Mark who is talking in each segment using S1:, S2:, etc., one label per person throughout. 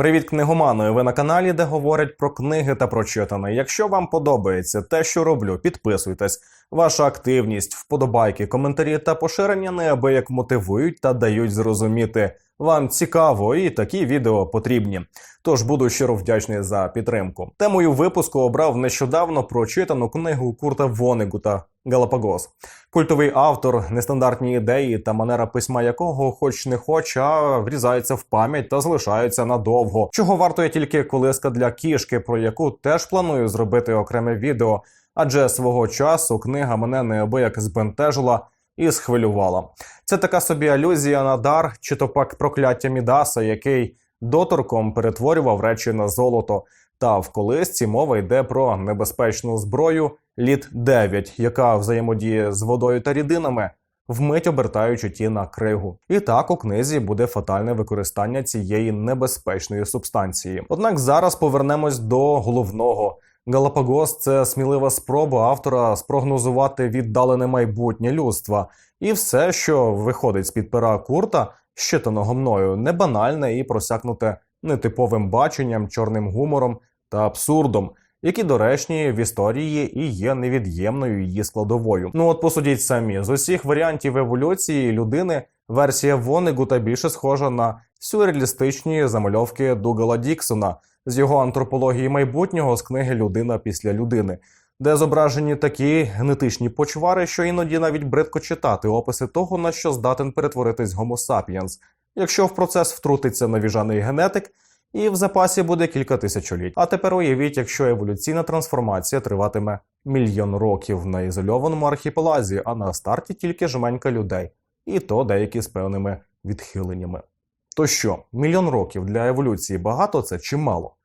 S1: Привіт, книгоманою! Ви на каналі, де говорять про книги та прочитане. Якщо вам подобається те, що роблю, підписуйтесь. Ваша активність, вподобайки, коментарі та поширення неабияк мотивують та дають зрозуміти. Вам цікаво і такі відео потрібні. Тож буду щиро вдячний за підтримку. Темою випуску обрав нещодавно прочитану книгу Курта Вонегута Галапагос. Культовий автор, нестандартні ідеї та манера письма якого, хоч не хоч, а врізається в пам'ять та залишається надовго. Чого вартує тільки колиска для кішки, про яку теж планую зробити окреме відео. Адже свого часу книга мене неабияк збентежила і схвилювала. Це така собі алюзія на дар, чи то пак прокляття Мідаса, який доторком перетворював речі на золото. Та в колисці мова йде про небезпечну зброю літ 9 яка взаємодіє з водою та рідинами, вмить обертаючи ті на кригу. І так у книзі буде фатальне використання цієї небезпечної субстанції. Однак зараз повернемось до головного. Галапагос це смілива спроба автора спрогнозувати віддалене майбутнє людства, і все, що виходить з під пера курта, щитаного мною, не банальне і просякнуте нетиповим баченням, чорним гумором та абсурдом, які доречні в історії і є невід'ємною її складовою. Ну от посудіть самі з усіх варіантів еволюції людини. Версія Вонегута більше схожа на сюрреалістичні замальовки Дугала Діксона з його антропології майбутнього з книги Людина після людини, де зображені такі генетичні почвари, що іноді навіть бридко читати описи того, на що здатен перетворитись Homo sapiens, якщо в процес втрутиться навіжаний генетик. І в запасі буде кілька тисячоліть. А тепер уявіть, якщо еволюційна трансформація триватиме мільйон років на ізольованому архіпелазі, а на старті тільки жменька людей, і то деякі з певними відхиленнями. То що, мільйон років для еволюції багато це чи мало?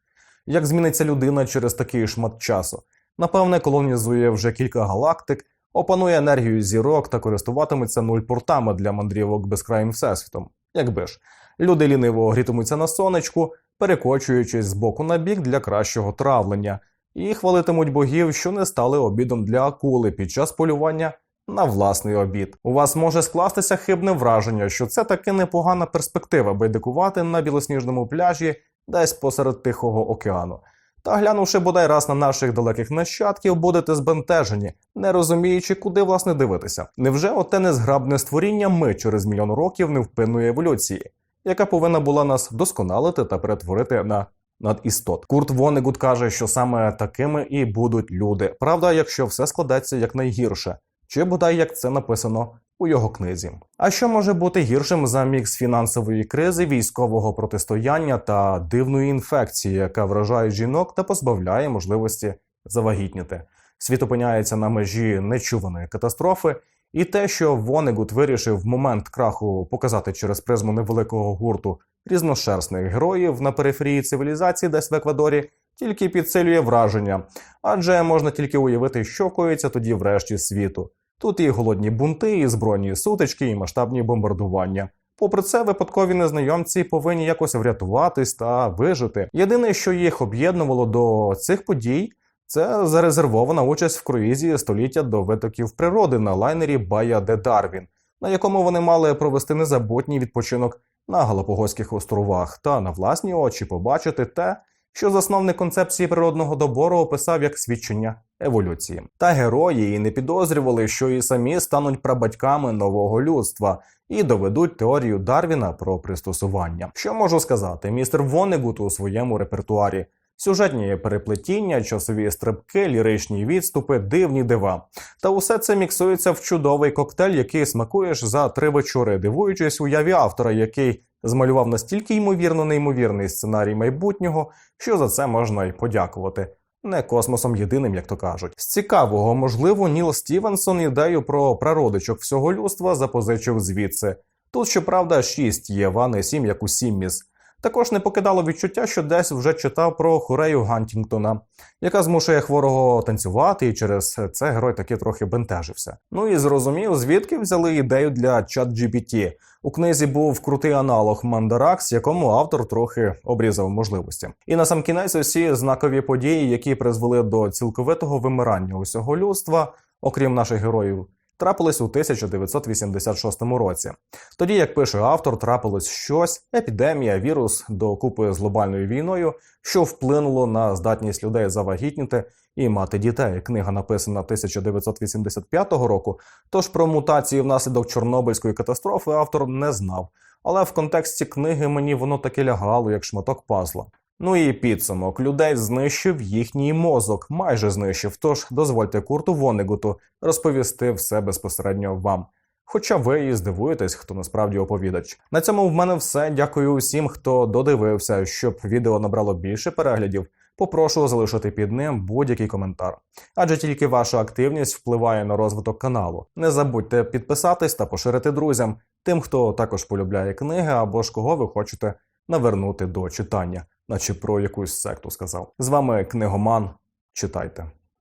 S1: Як зміниться людина через такий шмат часу? Напевне, колонізує вже кілька галактик, опанує енергію зірок та користуватиметься нульпортами для мандрівок безкраїм всесвітом. Якби ж, люди ліниво грітимуться на сонечку, перекочуючись з боку на бік для кращого травлення, і хвалитимуть богів, що не стали обідом для акули під час полювання на власний обід. У вас може скластися хибне враження, що це таки непогана перспектива байдикувати на білосніжному пляжі десь посеред Тихого океану. Та глянувши бодай раз на наших далеких нащадків, будете збентежені, не розуміючи, куди власне дивитися. Невже оте незграбне створіння ми через мільйон років невпинної еволюції, яка повинна була нас досконалити та перетворити на надістот? Курт Вонегут каже, що саме такими і будуть люди. Правда, якщо все складеться якнайгірше, чи бодай як це написано у його книзі. А що може бути гіршим за мікс фінансової кризи, військового протистояння та дивної інфекції, яка вражає жінок та позбавляє можливості завагітніти? Світ опиняється на межі нечуваної катастрофи, і те, що Вонегут вирішив в момент краху показати через призму невеликого гурту різношерстних героїв на периферії цивілізації, десь в Еквадорі, тільки підсилює враження, адже можна тільки уявити, що коїться тоді в решті світу. Тут і голодні бунти, і збройні сутички, і масштабні бомбардування. Попри це, випадкові незнайомці повинні якось врятуватись та вижити. Єдине, що їх об'єднувало до цих подій, це зарезервована участь в круїзі століття до витоків природи на лайнері Бая де Дарвін, на якому вони мали провести незабутній відпочинок на Галапогоських островах та на власні очі побачити те, що засновник концепції природного добору описав як свідчення еволюції. Та герої і не підозрювали, що і самі стануть прабатьками нового людства і доведуть теорію Дарвіна про пристосування. Що можу сказати, містер Вонегут у своєму репертуарі. Сюжетні переплетіння, часові стрибки, ліричні відступи, дивні дива. Та усе це міксується в чудовий коктейль, який смакуєш за три вечори, дивуючись уяві автора, який змалював настільки ймовірно неймовірний сценарій майбутнього, що за це можна й подякувати. Не космосом єдиним, як то кажуть. З цікавого, можливо, Ніл Стівенсон ідею про прародичок всього людства запозичив звідси. Тут, щоправда, шість є, а не сім, як у Сімміс. Також не покидало відчуття, що десь вже читав про Хурею Гантінгтона, яка змушує хворого танцювати, і через це герой таки трохи бентежився. Ну і зрозумів, звідки взяли ідею для ChatGPT. У книзі був крутий аналог Мандаракс, якому автор трохи обрізав можливості. І на сам кінець усі знакові події, які призвели до цілковитого вимирання усього людства, окрім наших героїв трапились у 1986 році. Тоді, як пише автор, трапилось щось епідемія, вірус докупи з глобальною війною, що вплинуло на здатність людей завагітніти і мати дітей. Книга написана 1985 року. Тож про мутації внаслідок Чорнобильської катастрофи автор не знав. Але в контексті книги мені воно таки лягало як шматок пазла. Ну і підсумок людей знищив їхній мозок, майже знищив. Тож дозвольте Курту Вонегуту розповісти все безпосередньо вам. Хоча ви і здивуєтесь, хто насправді оповідач. На цьому в мене все. Дякую усім, хто додивився, щоб відео набрало більше переглядів. Попрошу залишити під ним будь-який коментар, адже тільки ваша активність впливає на розвиток каналу. Не забудьте підписатись та поширити друзям, тим, хто також полюбляє книги або ж кого ви хочете навернути до читання, наче про якусь секту сказав. З вами книгоман. Читайте.